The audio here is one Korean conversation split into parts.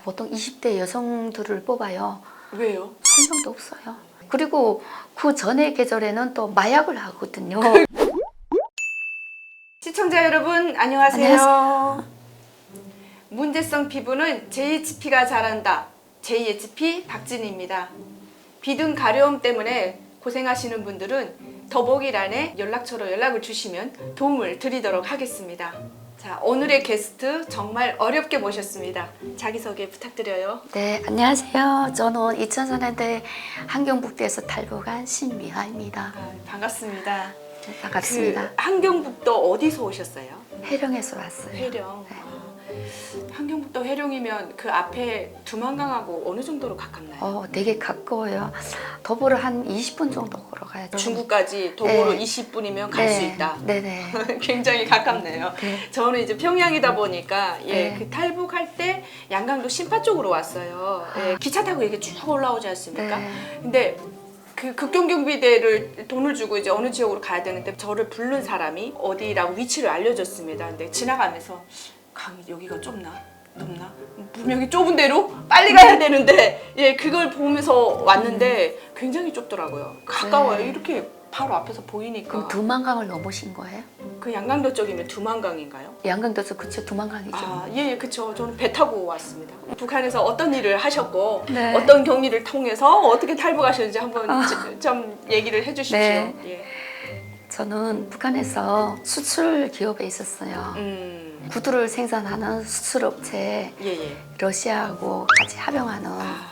다 보통 20대 여성들을 뽑아요. 왜요? 설명도 없어요. 그리고 그 전에 계절에는 또 마약을 하거든요. 시청자 여러분 안녕하세요. 문제성 피부는 JHP가 잘한다. JHP 박진희입니다. 비등 가려움 때문에 고생하시는 분들은 더보기란에 연락처로 연락을 주시면 도움을 드리도록 하겠습니다. 자, 오늘의 게스트 정말 어렵게 모셨습니다. 자기소개 부탁드려요. 네, 안녕하세요. 저는 2004년대 한경북대에서 탈북한 신미화입니다. 아, 반갑습니다. 네, 반갑습니다. 그 한경북도 어디서 오셨어요? 해령에서 왔어요. 해령. 네. 아, 한경북도 해령이면 그 앞에 두만강하고 어느 정도로 가깝나요? 어, 되게 가까워요. 도보로 한 20분 정도 걸어가요. 중국까지 도보로 네. 20분이면 갈수 있다. 네네. 굉장히 가깝네요. 네. 저는 이제 평양이다 보니까 예, 네. 그 탈북할 때 양강도 신파 쪽으로 왔어요. 예, 아. 기차 타고 이렇게 쭉 올라오지 않습니까? 네. 근데 그 극동경비대를 돈을 주고 이제 어느 지역으로 가야 되는데 저를 부른 사람이 어디라고 위치를 알려줬습니다. 근데 지나가면서 강이 여기가 좁나? 높나? 분명히 좁은 대로 빨리 가야 되는데 예 그걸 보면서 왔는데 굉장히 좁더라고요. 가까워요. 네. 이렇게 바로 앞에서 보이니까 그럼 두만강을 넘으신 거예요? 그 양강도 쪽이면 두만강인가요? 양강도에서 그쵸 두만강이죠. 아, 예, 예, 그쵸. 저는 배 타고 왔습니다. 북한에서 어떤 일을 하셨고, 네. 어떤 경위를 통해서 어떻게 탈북하셨는지 한번 아. 지- 좀 얘기를 해주십시오. 네. 예. 저는 북한에서 수출 기업에 있었어요. 음, 구두를 생산하는 수출 업체 예, 예. 러시아하고 같이 합병하는 아,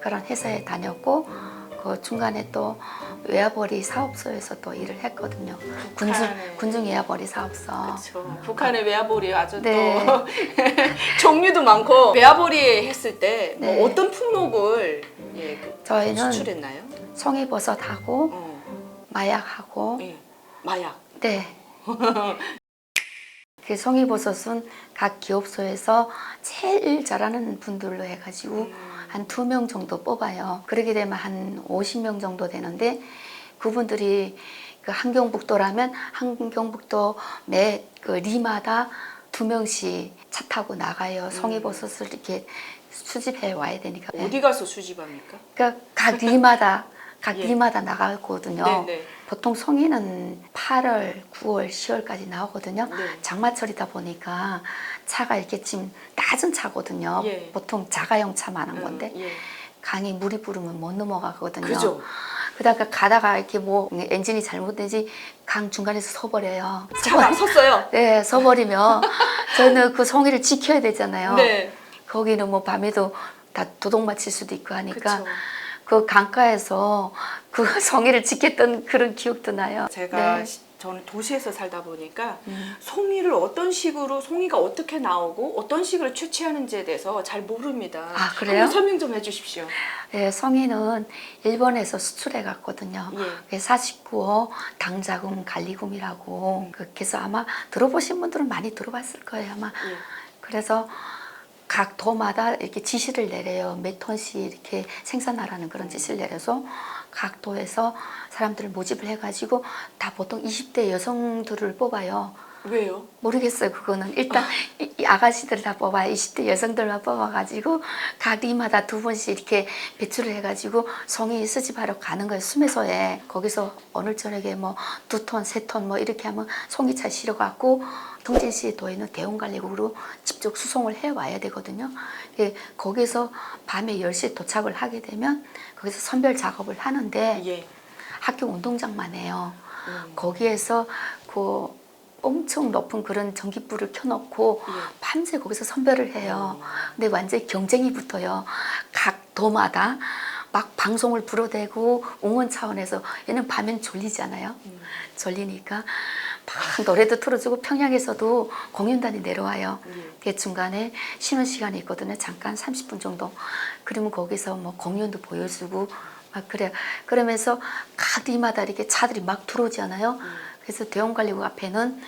그런 회사에 다녔고 그 중간에 또 외화벌이 사업소에서 또 일을 했거든요. 군중. 군중 외화벌이 사업소. 그렇죠. 북한의 외화벌이 아주 네. 또 종류도 많고 외화벌이 했을 때뭐 네. 어떤 품목을 예, 그 저희는 수출했나요? 송이버섯하고 어, 마약하고 예. 마약. 네. 그 송이버섯은 각 기업소에서 제일 잘하는 분들로 해가지고 음. 한두 명 정도 뽑아요. 그러게 되면 한 50명 정도 되는데 그분들이 그 한경북도라면 한경북도 매 그 리마다 두 명씩 차 타고 나가요. 송이버섯을 이렇게 수집해 와야 되니까. 네. 어디 가서 수집합니까? 그러니까 각 리마다 각 예. 리마다 나가거든요. 네, 네. 보통 송이는 8월, 9월, 10월까지 나오거든요. 네. 장마철이다 보니까 차가 이렇게 지금 낮은 차거든요. 예. 보통 자가용 차 많은 건데 음, 예. 강이 물이 부르면 못 넘어가거든요. 그죠. 그다가 가다가 이렇게 뭐 엔진이 잘못된지 강 중간에서 서버려요. 차가 섰어요. 네, 서버리면 저는 그 송이를 지켜야 되잖아요. 네. 거기는 뭐 밤에도 다 도둑 맞힐 수도 있고 하니까 그쵸. 그 강가에서 그 성의를 지켰던 그런 기억도 나요. 제가 네. 시- 저는 도시에서 살다 보니까 음. 송이를 어떤 식으로 송이가 어떻게 나오고 어떤 식으로 채취하는지에 대해서 잘 모릅니다. 아, 그래요? 설명 좀 해주십시오. 네, 성의는 일본에서 수출해 갔거든요. 예. 사십구호 당자금 갈리금이라고 그- 그래서 아마 들어보신 분들은 많이 들어봤을 거예요 아마. 예. 그래서 각 도마다 이렇게 지시를 내려요. 몇 톤씩 이렇게 생산하라는 그런 지시를 내려서 각 도에서 사람들을 모집을 해가지고 다 보통 20대 여성들을 뽑아요. 왜요? 모르겠어요 그거는 일단 이, 이 아가씨들 다 뽑아요 20대 여성들만 뽑아가지고 각 리마다 두 번씩 이렇게 배출을 해가지고 성이 수집하러 가는 거예요 수매소에 거기서 오늘 저녁에 뭐 두 톤 세 톤 뭐 이렇게 하면 송이차 실어갖고 통진시 도에는 대원관리국으로 직접 수송을 해 와야 되거든요 예, 거기서 밤에 10시에 도착을 하게 되면 거기서 선별 작업을 하는데 예. 학교 운동장만 해요 음. 거기에서 그 엄청 높은 그런 전기불을 켜놓고 예. 밤새 거기서 선별을 해요. 근데 완전히 경쟁이 붙어요. 각 도마다 막 방송을 불어대고 응원 차원에서 얘는 밤엔 졸리잖아요. 음. 졸리니까 막 노래도 틀어주고 평양에서도 공연단이 내려와요. 예. 그 중간에 쉬는 시간이 있거든요. 잠깐 30분 정도. 그러면 거기서 뭐 공연도 보여주고 막 그래. 그러면서 각 뒤마다 이렇게 차들이 막 들어오잖아요. 그래서 대원관리국 앞에는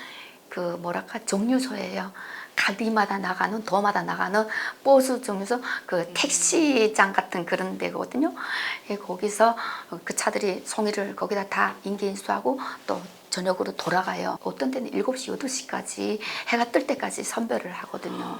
그 뭐랄까 정류소예요. 각 뒤마다 나가는 도마다 나가는 버스 중에서 그 택시장 같은 그런 데거든요. 예, 거기서 그 차들이 송이를 거기다 다 인기 인수하고 또 저녁으로 돌아가요. 어떤 때는 7시, 8시까지 해가 뜰 때까지 선별을 하거든요.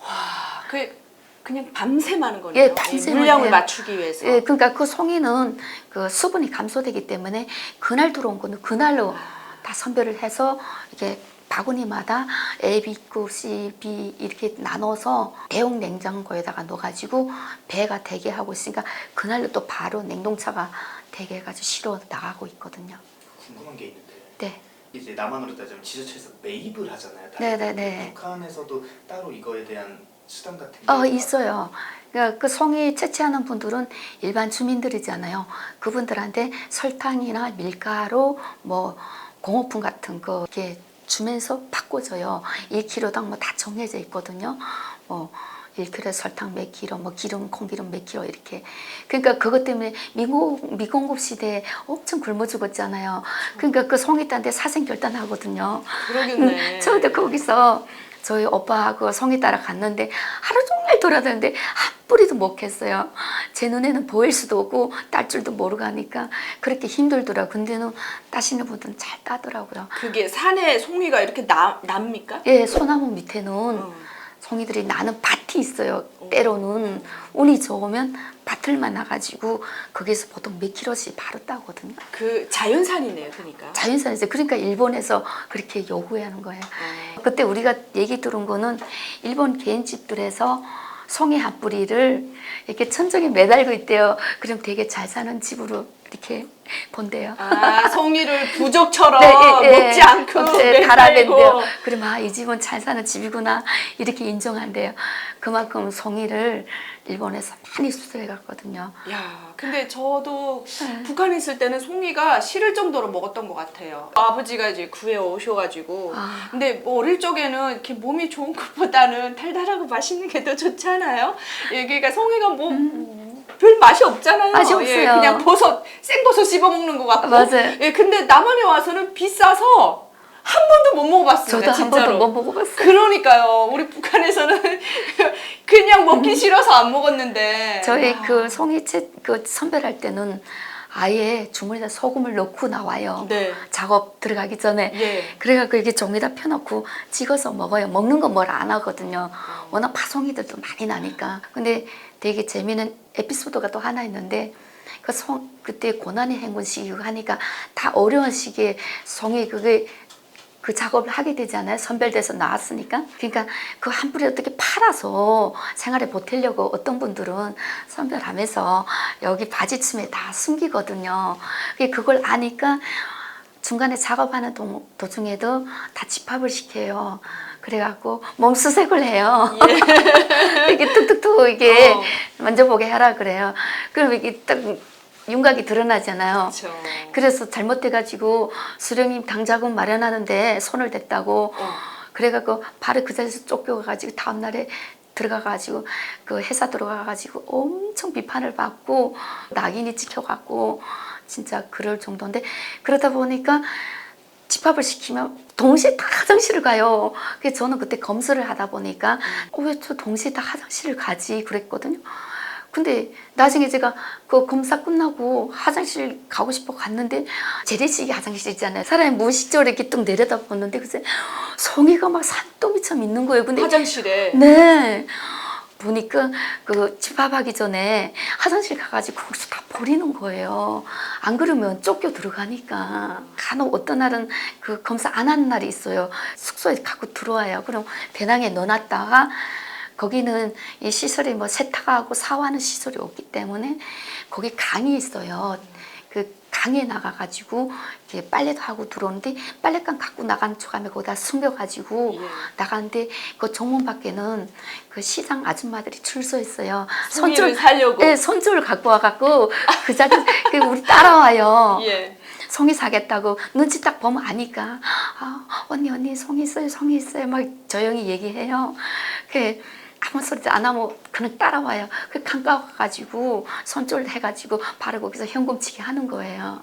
와, 그 그냥 밤샘 하는 거네요. 예, 밤샘을 물량을 해요. 맞추기 위해서. 예, 그러니까 그 송이는 그 수분이 감소되기 때문에 그날 들어온 거는 그날로 다 선별을 해서 이게 바구니마다 A, B급, C, B 이렇게 나눠서 대용 냉장고에다가 넣어가지고 배가 되게 하고 있으니까 그날로 또 바로 냉동차가 되게 해가지고 실어 나가고 있거든요. 궁금한 게 있는데 네. 이제 남한으로 따지면 지자체에서 매입을 하잖아요. 다. 네네네. 북한에서도 따로 이거에 대한 수단 같은 게 어 있어요. 그러니까 그 송이 채취하는 분들은 일반 주민들이잖아요. 그분들한테 설탕이나 밀가루, 뭐 공업품 같은 거 이렇게 주면서 바꿔줘요. 1kg당 뭐 다 정해져 있거든요. 뭐 1kg 설탕 몇 킬로, 뭐 기름, 콩기름 몇 킬로 이렇게. 그러니까 그것 때문에 미공, 미공급 시대에 엄청 굶어 죽었잖아요. 그러니까 그 송이딴데 사생 결단하거든요. 그러겠네. 저도 거기서 저희 오빠하고 성이 따라 갔는데 하루 종일 돌아다녔는데 한 뿌리도 못 캤어요. 제 눈에는 보일 수도 없고 딸 줄도 모르고 하니까 그렇게 힘들더라고요. 근데는 따시는 분들은 잘 따더라고요. 그게 산에 송이가 이렇게 나, 납니까? 예, 소나무 밑에는 어. 송이들이 나는 밭이 있어요. 때로는 운이 좋으면 밭을만 나가지고 거기서 보통 몇 킬로씩 바로 따거든요. 그 자연산이네요, 그러니까. 자연산에서 그러니까 일본에서 그렇게 요구하는 거예요. 어. 그때 우리가 얘기 들은 거는 일본 개인집들에서 송이 한 뿌리를 이렇게 천정에 매달고 있대요. 그럼 되게 잘 사는 집으로 이렇게 본대요. 아, 송이를 부적처럼 네, 예, 예. 먹지 않고 네. 달아댄대요. 그럼 아, 이 집은 잘 사는 집이구나 이렇게 인정한대요. 그만큼 송이를 일본에서 많이 수출해 갔거든요. 야, 근데 저도 네. 북한에 있을 때는 송이가 싫을 정도로 먹었던 것 같아요. 아버지가 이제 구해 오셔가지고. 아. 근데 뭐 어릴 적에는 이렇게 몸이 좋은 것보다는 달달하고 맛있는 게 더 좋잖아요. 예, 그러니까 송이가 뭐. 별 맛이 없잖아요. 음. 맛이 예, 없어요. 그냥 버섯, 생버섯 씹어 먹는 것 같고. 맞아요. 예, 근데 남한에 와서는 비싸서 한 번도 못 먹어봤습니다. 저도 한 진짜로. 번도 못 먹어봤어요. 그러니까요. 우리 북한에서는 그냥 먹기 싫어서 안 먹었는데. 저희 아. 그 송이채 그 선별할 때는 아예 주머니에 소금을 넣고 나와요. 네. 작업 들어가기 전에. 예. 그래갖고 이렇게 종이다 펴놓고 찍어서 먹어요. 먹는 건 뭘 안 하거든요. 워낙 파송이들도 많이 나니까. 근데 되게 재미있는 에피소드가 또 하나 있는데 그 송, 그때 고난의 행군 시기고 하니까 다 어려운 시기에 송이 그게 그 작업을 하게 되잖아요. 선별돼서 나왔으니까. 그러니까 그 한 뿌리 어떻게 팔아서 생활에 보태려고 어떤 분들은 선별하면서 여기 바지춤에 다 숨기거든요. 그걸 아니까 중간에 작업하는 도, 도중에도 다 집합을 시켜요. 그래갖고 몸 수색을 해요. 이렇게 툭툭툭 이게 어. 만져보게 하라 그래요. 그럼 이게 딱 윤곽이 드러나잖아요. 그렇죠. 그래서 잘못돼가지고 수령님 당자금 마련하는데 손을 댔다고 어. 그래갖고 바로 그 자리에서 쫓겨가가지고 다음날에 들어가가지고 그 회사 들어가가지고 엄청 비판을 받고 낙인이 찍혀갖고 진짜 그럴 정도인데 그러다 보니까 집합을 시키면 동시에 다 화장실을 가요. 그래서 저는 그때 검수를 하다 보니까 어, 왜저 동시에 다 화장실을 가지 그랬거든요. 근데 나중에 제가 그 검사 끝나고 화장실 가고 싶어 갔는데 재래식이 화장실 있잖아요. 사람이 무의식적으로 이렇게 뚝 내려다 보는데 글쎄 송이가 막 산더미처럼 있는 거예요. 근데 화장실에. 네. 보니까 그 집합하기 전에 화장실 가가지고 거기서 다 버리는 거예요. 안 그러면 쫓겨 들어가니까. 간혹 어떤 날은 그 검사 안 하는 날이 있어요. 숙소에 갖고 들어와요. 그럼 배낭에 넣어놨다가 거기는 이 시설이 뭐 세탁하고 샤워하는 시설이 없기 때문에 거기 강이 있어요. 그 강에 나가가지고 이렇게 빨래도 하고 들어오는데 빨래감 갖고 나가는 척하면 거기다 숨겨가지고 예. 나가는데 그 정문 밖에는 그 시장 아줌마들이 줄서 있어요. 송이를 사려고. 네, 손줄 갖고 와갖고 그 자리 그 우리 따라와요. 예. 송이 사겠다고 눈치 딱 보면 아니까 아, 언니 언니 송이 있어요 송이 있어요 막 조용히 얘기해요. 그 아무 소리도 안 하면 그냥 따라와요. 그 강가 가가지고 손줄 해가지고 바로 거기서 현금치기 하는 거예요.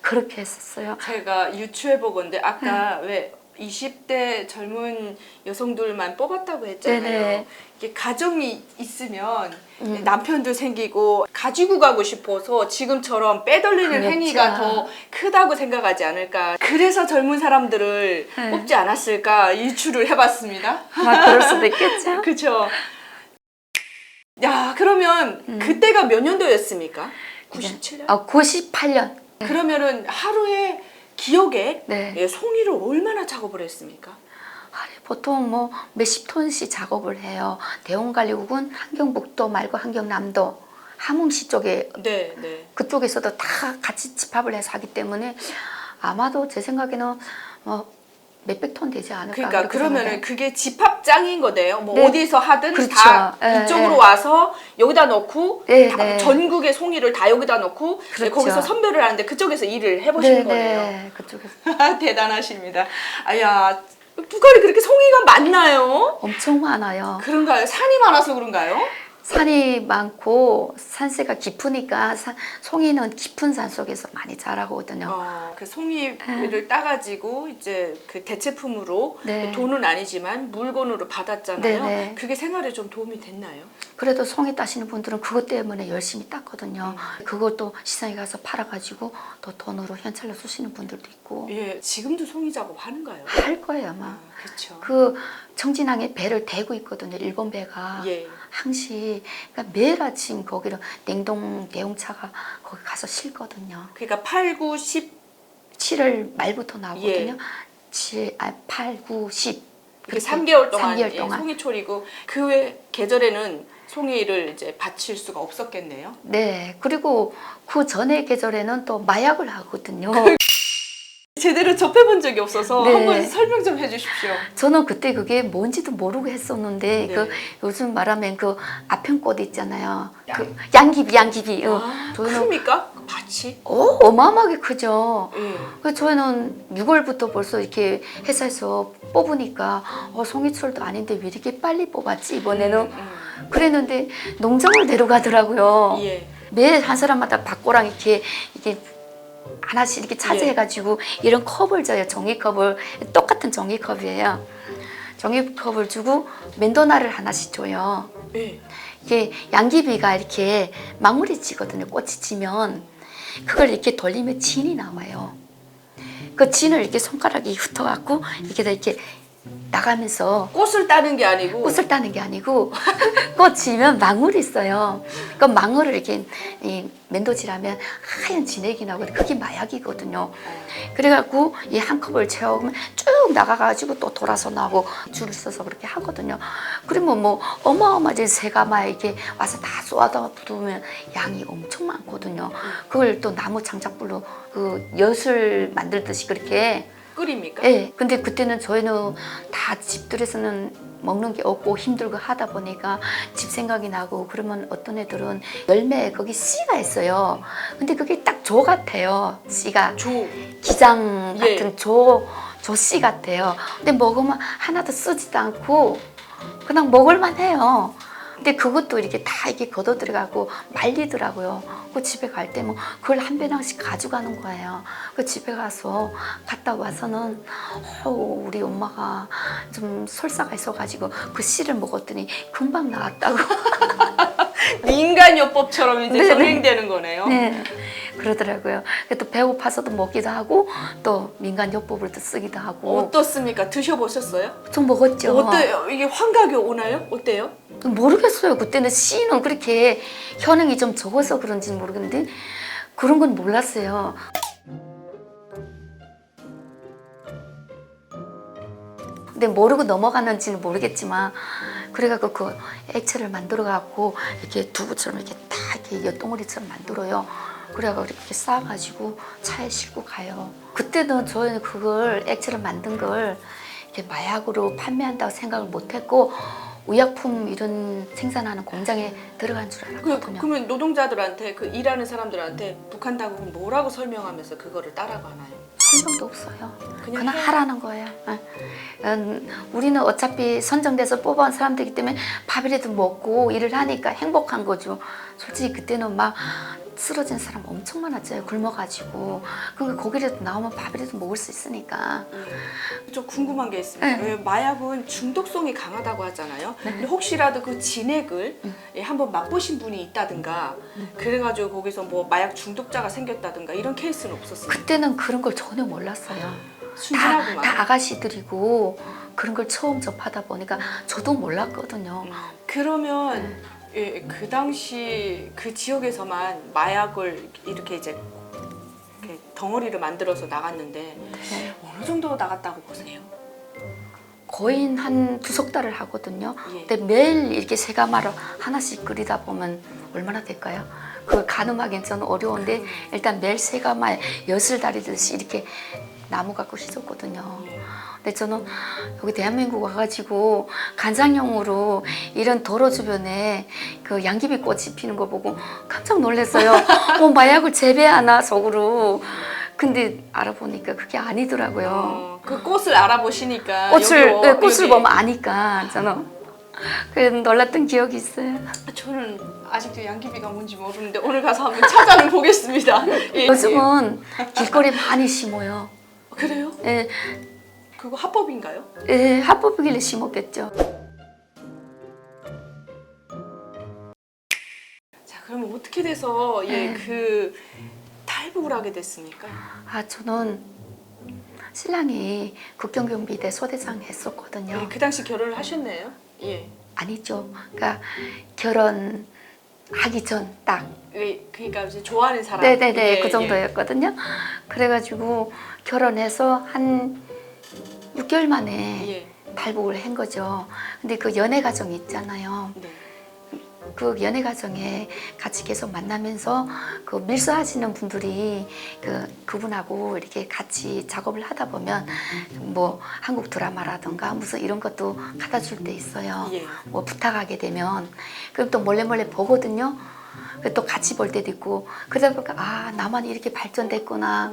그렇게 했었어요. 제가 유추해 보건데 아까 네. 왜 20대 젊은 여성들만 뽑았다고 했잖아요. 네네. 이게 가정이 있으면 음. 남편도 생기고 가지고 가고 싶어서 지금처럼 빼돌리는 그렇죠. 행위가 더 크다고 생각하지 않을까. 그래서 젊은 사람들을 네. 뽑지 않았을까 유추를 해봤습니다. 막 그럴 수도 있겠죠. 그렇죠. 야 그러면 음. 그때가 몇 년도였습니까? 97년. 아, 98년. 그러면은 하루에 기억에 네. 예, 송이를 얼마나 작업을 했습니까? 보통 뭐 몇십 톤씩 작업을 해요. 대원관리국은 한경북도 말고 한경남도 함흥시 쪽에 네, 네. 그쪽에서도 다 같이 집합을 해서 하기 때문에 아마도 제 생각에는 뭐 몇백 톤 되지 않을까. 그러니까 그러면은. 그게 집합장인 거네요. 뭐 네. 어디서 하든 그렇죠. 다 예, 이쪽으로 예. 와서 여기다 넣고 네, 다 네. 전국의 송이를 다 여기다 넣고 그렇죠. 거기서 선별을 하는데 그쪽에서 일을 해보시는 네, 거네요. 네, 그쪽에서 대단하십니다. 아야 북한이 그렇게 송이가 많나요? 엄청 많아요. 그런가요? 산이 많아서 그런가요? 산이 많고 산세가 깊으니까 산, 송이는 깊은 산 속에서 많이 자라거든요. 어, 그 송이를 따가지고 이제 그 대체품으로 네. 돈은 아니지만 물건으로 받았잖아요. 네, 네. 그게 생활에 좀 도움이 됐나요? 그래도 송이 따시는 분들은 그것 때문에 열심히 땄거든요. 음. 그걸 또 시장에 가서 팔아가지고 또 돈으로 현찰로 쓰시는 분들도 있고 예, 지금도 송이 작업 하는가요? 할 거예요 아마. 아, 그렇죠. 그 청진항에 배를 대고 있거든요. 일본 배가 예. 항시 그러니까 매일 아침 거기를 냉동 대용차가 거기 가서 실거든요. 그러니까 8, 9, 10 7월 말부터 나오거든요. 예. 7, 아, 8, 9, 10. 이렇게 3개월 동안, 3개월 예, 동안. 송이철이고 그 외 계절에는 송이를 이제 바칠 수가 없었겠네요. 네. 그리고 그 전에 계절에는 또 마약을 하거든요. 제대로 접해본 적이 없어서 네. 한번 설명 좀 해주십시오. 저는 그때 그게 뭔지도 모르고 했었는데 네. 그 요즘 말하면 그 아편꽃 있잖아요. 그 양귀비 양귀비. 어. 아, 큽니까? 밭이? 어, 어마어마하게 크죠. 예. 그 저희는 6월부터 벌써 이렇게 회사에서 뽑으니까 어, 송이철도 아닌데 왜 이렇게 빨리 뽑았지 이번에는 음, 그랬는데 농장을 데려가더라고요. 음. 예. 매한 사람마다 박고랑 이렇게 이게 하나씩 이렇게 차지해가지고 이런 컵을 줘요. 종이컵을 똑같은 종이컵이에요. 종이컵을 주고 맨도나를 하나씩 줘요. 예. 이게 양귀비가 이렇게 망울이 지거든요. 꽃이 지면 그걸 이렇게 돌리면 진이 나와요. 그 진을 이렇게 손가락에 흩어갖고 이렇게 다 이렇게 나가면서 꽃을 따는 게 아니고 꽃을 따는 게 아니고 꽃이면 망울이 있어요. 그 망울을 이렇게 이 맨도질하면 하얀 진액이 나고 그게 마약이거든요. 그래갖고 이 한 컵을 채우면 쭉 나가가지고 또 돌아서 나오고 줄을 서서 그렇게 하거든요. 그러면 뭐 어마어마하게 새가마에 이렇게 와서 다 쏘아다 부으면 양이 엄청 많거든요. 그걸 또 나무 장작불로 그 엿을 만들듯이 그렇게 끓입니까? 예. 근데 그때는 저희는 다 집들에서는 먹는 게 없고 힘들고 하다 보니까 집 생각이 나고 그러면 어떤 애들은 열매 거기 씨가 있어요. 근데 그게 딱 조 같아요. 씨가 조. 기장 예. 같은 조 조씨 같아요. 근데 먹으면 하나도 쓰지도 않고 그냥 먹을만 해요. 근데 그것도 이렇게 다 이렇게 걷어 들어가고 말리더라고요. 그 집에 갈 때 뭐 그걸 한 배낭씩 가져가는 거예요. 그 집에 가서 갔다 와서는 어, 우리 엄마가 좀 설사가 있어가지고 그 씨를 먹었더니 금방 나았다고. 민간요법처럼 이제 네, 네. 병행되는 거네요. 네. 그러더라고요. 그또 배고파서도 먹기도 하고 또 민간 요법을 또 쓰기도 하고 어떻습니까? 드셔보셨어요? 좀 먹었죠. 어때요? 이게 환각이 오나요? 어때요? 모르겠어요. 그때는 씨는 그렇게 현행이 좀 적어서 그런지는 모르겠는데 그런 건 몰랐어요. 근데 모르고 넘어갔는지는 모르겠지만 그래갖고 그 액체를 만들어갖고 이렇게 두부처럼 이렇게 다 이렇게 엿동어리처럼 만들어요. 그래갖고 이렇게 쌓아가지고 차에 싣고 가요. 그때는 저희는 그걸 액체를 만든 걸 이렇게 마약으로 판매한다고 생각을 못했고 의약품 이런 생산하는 공장에 들어간 줄 그, 알았거든요. 그 러면 노동자들한테 그 일하는 사람들한테 북한 당국은 뭐라고 설명하면서 그거를 따라고 하나요? 설명도 없어요. 그냥 그냥 해. 하라는 거예요. 예. 음, 우리는 어차피 선정돼서 뽑아온 사람들이기 때문에 밥이라도 먹고 일을 하니까 행복한 거죠. 솔직히 그때는 막 쓰러진 사람 엄청 많았죠. 굶어가지고. 그러니까 거기라도 나오면 밥이라도 먹을 수 있으니까. 좀 궁금한 게 있습니다. 네. 왜 마약은 중독성이 강하다고 하잖아요. 근데 혹시라도 그 진액을 음. 예, 한번 맛보신 분이 있다든가 그래가지고 거기서 뭐 마약 중독자가 생겼다든가 이런 케이스는 없었어요. 그때는 그런 걸 전혀 몰랐어요. 다, 순진하구만. 다 아가씨들이고 그런 걸 처음 접하다 보니까 저도 몰랐거든요. 음. 그러면 예, 그 당시 그 지역에서만 마약을 이렇게 이제 이렇게 덩어리를 만들어서 나갔는데 네. 어느 정도 나갔다고 보세요? 거의 한 두석 달을 하거든요. 예. 근데 매일 이렇게 새가마를 하나씩 끓이다 보면 얼마나 될까요? 그 가늠하기는 저는 어려운데 일단 매일 새가마에 엿을 다리듯이 이렇게 나무 갖고 씻었거든요. 예. 근데 저는 여기 대한민국 와가지고 간장용으로 이런 도로 주변에 그 양귀비 꽃이 피는 거 보고 깜짝 놀랐어요. 어, 마약을 재배하나 속으로. 근데 알아보니까 그게 아니더라고요. 어, 그 꽃을 알아보시니까 꽃을 여기, 네, 꽃을 여기 보면 아니까 저는 그래서 놀랐던 기억이 있어요. 저는 아직도 양귀비가 뭔지 모르는데 오늘 가서 한번 찾아는 보겠습니다. 예, 요즘은 길거리 많이 심어요. 예. 그래요? 예, 그거 합법인가요? 예, 합법이길래 심었겠죠. 자, 그러면 어떻게 돼서 예, 네. 그 탈북을 하게 됐습니까? 아 저는 신랑이 국경경비대 소대장 했었거든요. 예, 그 당시 결혼을 하셨네요. 예. 아니죠. 그러니까 결혼하기 전 딱. 예, 그러니까 이제 좋아하는 사람. 네네네 예, 그 예. 정도였거든요. 그래가지고 결혼해서 한 6개월 만에 예. 탈북을 한 거죠. 근데 그 연애 과정 있잖아요. 네. 그 연애 과정에 같이 계속 만나면서 그 밀수하시는 분들이 그 그분하고 이렇게 같이 작업을 하다 보면 뭐 한국 드라마라든가 무슨 이런 것도 갖다 줄 때 있어요. 예. 뭐 부탁하게 되면 그럼 또 몰래 몰래 보거든요. 그또 같이 볼 때도 있고 그러다 보니까 아 나만 이렇게 발전됐구나.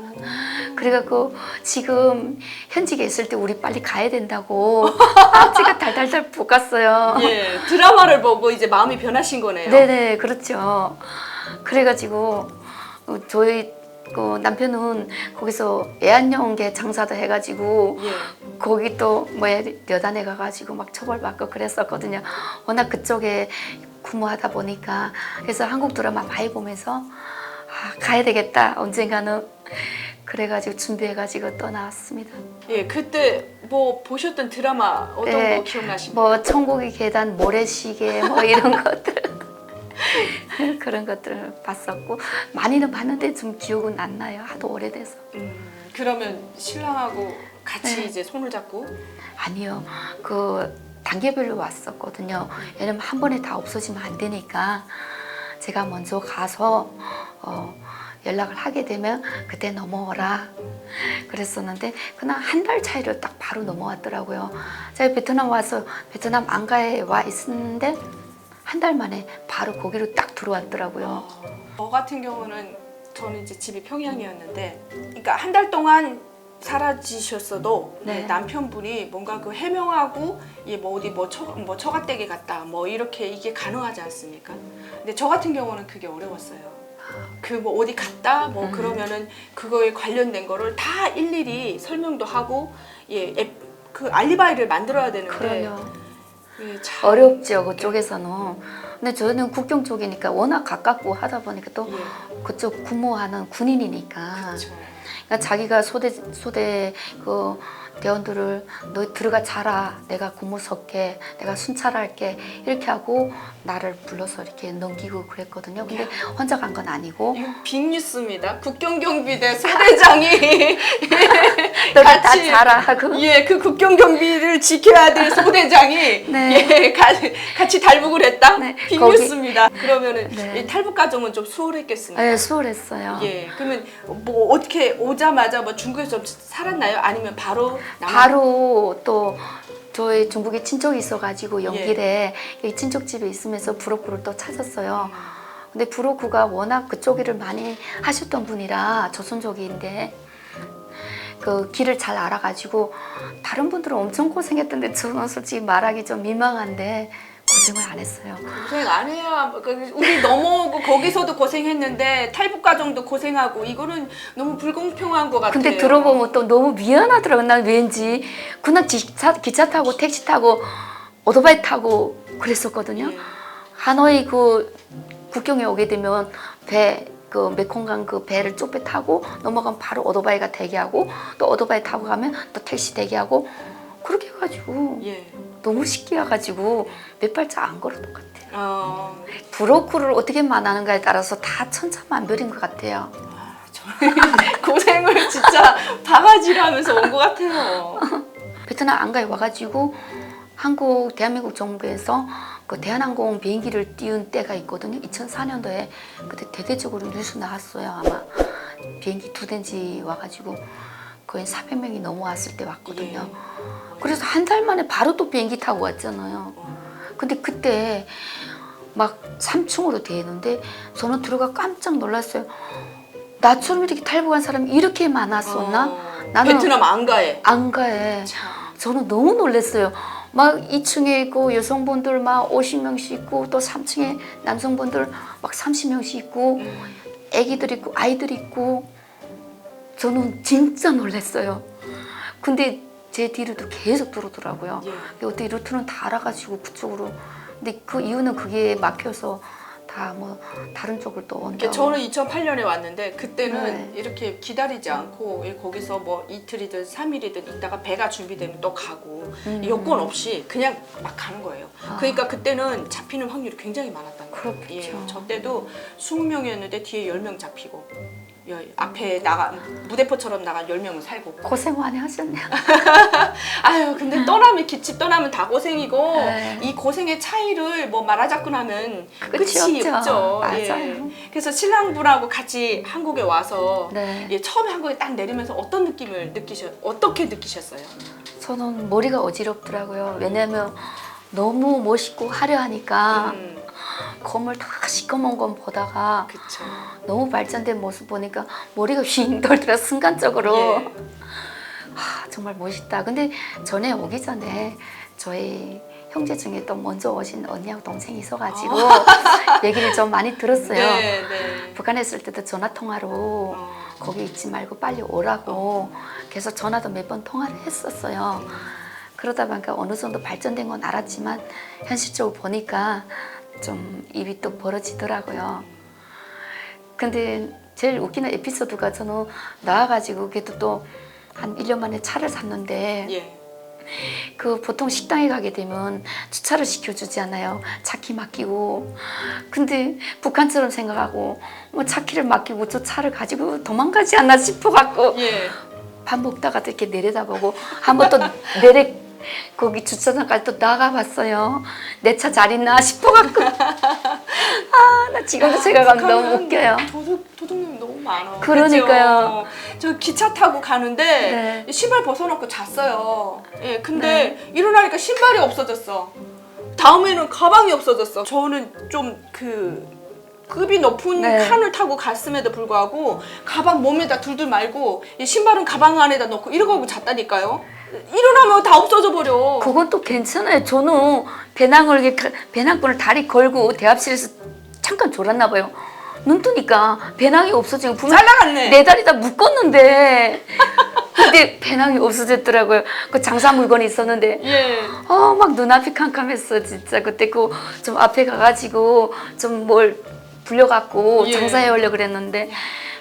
그래갖고 지금 현직에 있을 때 우리 빨리 가야 된다고 앞지가 달달달 볶았어요. 예. 드라마를 보고 이제 마음이 변하신 거네요. 네네 그렇죠. 그래가지고 어, 저희 그 남편은 거기서 애완용개 장사도 해가지고 예. 거기 또 뭐야 여단에 가가지고 막 처벌받고 그랬었거든요. 워낙 그쪽에 근무하다 보니까 그래서 한국 드라마 많이 보면서 아, 가야 되겠다 언젠가는 그래가지고 준비해가지고 떠나왔습니다. 예, 그때 뭐 보셨던 드라마 어떤 네, 거 기억나십니까? 뭐 천국의 계단, 모래시계 뭐 이런 것들 그런 것들을 봤었고 많이는 봤는데 좀 기억은 안 나요. 하도 오래돼서. 음, 그러면 신랑하고 같이 네. 이제 손을 잡고 아니요. 그 단계별로 왔었거든요. 왜냐면 한 번에 다 없어지면 안 되니까 제가 먼저 가서 어, 연락을 하게 되면 그때 넘어오라 그랬었는데 그냥 한 달 차이로 딱 바로 넘어왔더라고요. 제가 베트남 와서 베트남 안가에 와 있었는데 한 달 만에 바로 거기로 딱 들어왔더라고요. 저 같은 경우는 저는 이제 집이 평양이었는데 그러니까 한 달 동안 사라지셨어도 네. 네, 남편분이 뭔가 그 해명하고 얘뭐 어디 뭐, 처, 뭐 처가댁에 갔다 뭐 이렇게 이게 가능하지 않습니까? 근데 저 같은 경우는 그게 어려웠어요. 그 뭐 어디 갔다 뭐 음. 그러면은 그거에 관련된 거를 다 일일이 설명도 하고 예, 앱, 그 알리바이를 만들어야 되는데 그러요. 예, 참, 어렵죠 그쪽에서는. 근데 저는 국경 쪽이니까 워낙 가깝고 하다 보니까 또 예, 그쪽 근무하는 군인이니까 그렇죠. 그러니까 자기가 소대 소대 그 대원들을 너 들어가 자라 내가 근무 섞게 내가 순찰할게 이렇게 하고 나를 불러서 이렇게 넘기고 그랬거든요. 근데 혼자 간 건 아니고 이거 빅뉴스입니다. 국경경비대 소대장이 너도 다 같이- 자라 하고 예, 그 국경경비를 지켜야 될 소대장이 네. 예, 가, 같이 탈북을 했다. 네, 빅뉴스입니다. 그러면은 네. 이 탈북 과정은 좀 수월했겠습니까? 네, 수월했어요. 예, 그러면 뭐 어떻게 오자마자 뭐 중국에서 좀 살았나요? 아니면 바로 바로 또 저희 중국에 친척이 있어가지고 예. 연길에 이 친척 집에 있으면서 브로커를 또 찾았어요. 근데 브로커가 워낙 그쪽 일을 많이 하셨던 분이라 조선족인데 그 길을 잘 알아가지고 다른 분들은 엄청 고생했던데 저는 솔직히 말하기 좀 민망한데 고생을 안 했어요. 고생 안 해야 그 우리 넘어오고 거기서도 고생했는데 탈북 과정도 고생하고 이거는 너무 불공평한 것 같아요. 근데 들어보면 또 너무 미안하더라고. 난 왠지 그냥 기차, 기차 타고 택시 타고 오토바이 타고 그랬었거든요. 예. 하노이 그 국경에 오게 되면 배 그 메콩강 그 배를 쪽배 타고 넘어가면 바로 오토바이가 대기하고 또 오토바이 타고 가면 또 택시 대기하고 그렇게 해가지고 예. 너무 쉽게 해가지고 몇 발짝 안 걸었던 것 같아요. 어, 브로커를 어떻게 만나는가에 따라서 다 천차만별인 것 같아요. 저희 고생을 진짜 바가지로 하면서 온 것 같아요. 베트남 안가에 와가지고 한국 대한민국 정부에서 그 대한항공 비행기를 띄운 때가 있거든요. 2004년도에 그때 대대적으로 뉴스 나왔어요. 아마 비행기 두 대인지 와가지고 거의 400명이 넘어왔을 때 왔거든요. 그래서 한 달 만에 바로 또 비행기 타고 왔잖아요. 근데 그때 막 3층으로 돼 있는데 저는 들어가 깜짝 놀랐어요. 나처럼 이렇게 탈북한 사람이 이렇게 많았었나? 어, 나는- 베트남 안가에. 안가에 참. 저는 너무 놀랐어요. 막 2층에 있고 여성분들 막 50명씩 있고 또 3층에 남성분들 막 30명씩 있고 음. 아기들 있고 아이들 있고 저는 진짜 놀랐어요. 근데 제 뒤로도 계속 들어오더라고요. 예. 어떻게 루트는 다 알아가지고 그쪽으로. 근데 그 이유는 그게 막혀서 다 뭐 다른 쪽을 또 온다. 이게 저는 2008년에 왔는데 그때는 네. 이렇게 기다리지 않고 거기서 뭐 이틀이든 3일이든 있다가 배가 준비되면 또 가고 음. 여권 없이 그냥 막 가는 거예요. 아. 그러니까 그때는 잡히는 확률이 굉장히 많았던 거예요. 그렇겠죠. 예, 저 때도 20명이었는데 뒤에 10명 잡히고 여- 앞에 나가 무대포처럼 나간 10명은 살고 고생 많이 하셨네요. 아유 근데 떠나면 기집 떠나면 다 고생이고 네. 이 고생의 차이를 뭐 말하자고 하면 끝이 끝이 없죠. 없죠. 맞아요. 예. 그래서 신랑분하고 같이 한국에 와서 네. 예, 처음에 한국에 딱 내리면서 어떤 느낌을 느끼셨 어떻게 느끼셨어요? 저는 머리가 어지럽더라고요. 왜냐면 너무 멋있고 화려하니까 음, 건물 다 시커먼 건 보다가 그쵸. 너무 발전된 모습 보니까 머리가 휙 돌더라 순간적으로 예. 아, 정말 멋있다. 근데 전에 오기 전에 저희 형제 중에 또 먼저 오신 언니하고 동생이 있어가지고 얘기를 좀 많이 들었어요. 네, 네. 북한에 있을 때도 전화 통화로 어, 거기 있지 말고 빨리 오라고 그래서 전화도 몇 번 통화를 했었어요. 그러다 보니까 어느 정도 발전된 건 알았지만 현실적으로 보니까 좀 입이 또 벌어지더라고요. 근데 제일 웃기는 에피소드가 저는 나와가지고 그래도 또 한 1년 만에 차를 샀는데 예. 그 보통 식당에 가게 되면 주차를 시켜주지 않아요. 차키 맡기고. 근데 북한처럼 생각하고 뭐 차키를 맡기고 저 차를 가지고 도망가지 않나 싶어갖고 예. 밥 먹다가 또 이렇게 내려다보고 한 번 또 내려 거기 주차장까지 또 나가봤어요. 내 차 잘 있나 싶어갖고 아 나 지금도 생각하면 너무 북한은 웃겨요. 도둑 도둑놈 너무 많아. 그러니까요. 그죠? 저 기차 타고 가는데 네. 신발 벗어놓고 잤어요. 예, 근데 일어나니까 신발이 없어졌어. 다음에는 가방이 없어졌어. 저는 좀 그 급이 높은 네. 칸을 타고 갔음에도 불구하고 가방 몸에다 둘둘 말고 이 신발은 가방 안에다 넣고 이러고 하고 잤다니까요. 일어나면 다 없어져 버려. 그건 또 괜찮아요. 저는 배낭을 이렇게 배낭끈을 다리 걸고 대합실에서 잠깐 졸았나 봐요. 눈 뜨니까 배낭이 없어지고 분명 잘라갔네. 내 다리 다 묶었는데 근데 배낭이 없어졌더라고요. 그 장사 물건이 있었는데 예. 어막 눈앞이 캄캄했어 진짜 그때 그 좀 앞에 가가지고 좀 뭘 불려갖고 예. 장사해 오려 그랬는데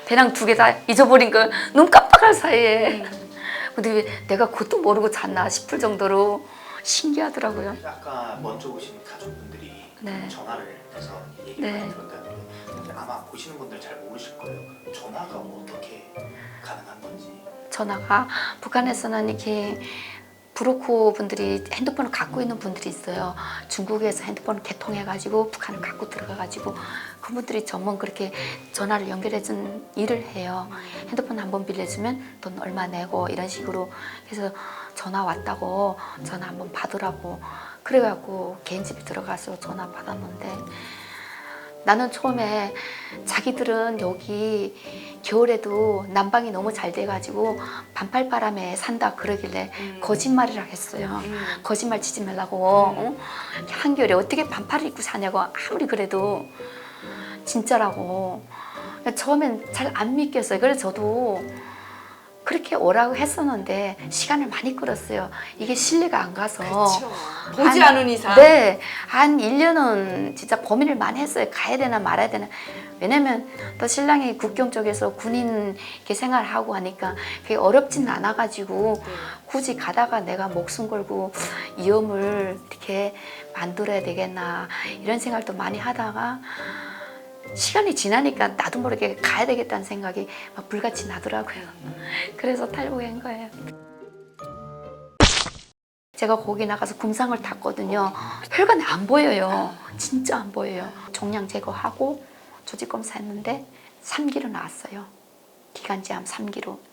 배낭 두 개 다 잊어버린 거 눈 깜빡할 사이에 근데 왜 내가 그것도 모르고 잤나 싶을 정도로 신기하더라고요. 아까 먼저 오신 가족분들이 네. 전화를 해서 얘기를 네. 많이 들었다는데 근데 아마 보시는 분들 잘 모르실 거예요. 전화가 어떻게 가능한 건지. 전화가 북한에서는 이렇게 브로커 분들이 핸드폰을 갖고 있는 분들이 있어요. 중국에서 핸드폰을 개통해가지고 북한을 갖고 들어가가지고 그분들이 전문 그렇게 전화를 연결해 준 일을 해요. 핸드폰 한 번 빌려주면 돈 얼마 내고 이런 식으로 해서 전화 왔다고 전화 한 번 받으라고 그래갖고 개인 집에 들어가서 전화 받았는데 나는 처음에 자기들은 여기 겨울에도 난방이 너무 잘 돼가지고 반팔 바람에 산다 그러길래 음. 거짓말이라 했어요. 음. 거짓말 치지 말라고 어? 한겨울에 어떻게 반팔을 입고 사냐고 아무리 그래도 진짜라고 처음엔 잘 안 믿겼어요. 그래서 저도 그렇게 오라고 했었는데 시간을 많이 끌었어요. 이게 신뢰가 안 가서. 그렇죠. 보지 한- 않은 이상. 네. 한 1년은 진짜 고민을 많이 했어요. 가야 되나 말아야 되나. 왜냐면 또 신랑이 국경 쪽에서 군인 이렇게 생활을 하고 하니까 그게 어렵진 않아 가지고 네. 굳이 가다가 내가 목숨 걸고 위험을 이렇게 만들어야 되겠나 이런 생각도 많이 하다가 시간이 지나니까 나도 모르게 가야 되겠다는 생각이 막 불같이 나더라고요. 그래서 탈북한 거예요. 제가 거기 나가서 kum상을 탔거든요. 혈관이 안 보여요. 진짜 안 보여요. 종양 제거하고 조직 검사했는데 3기로 나왔어요. 기관지암 3기로.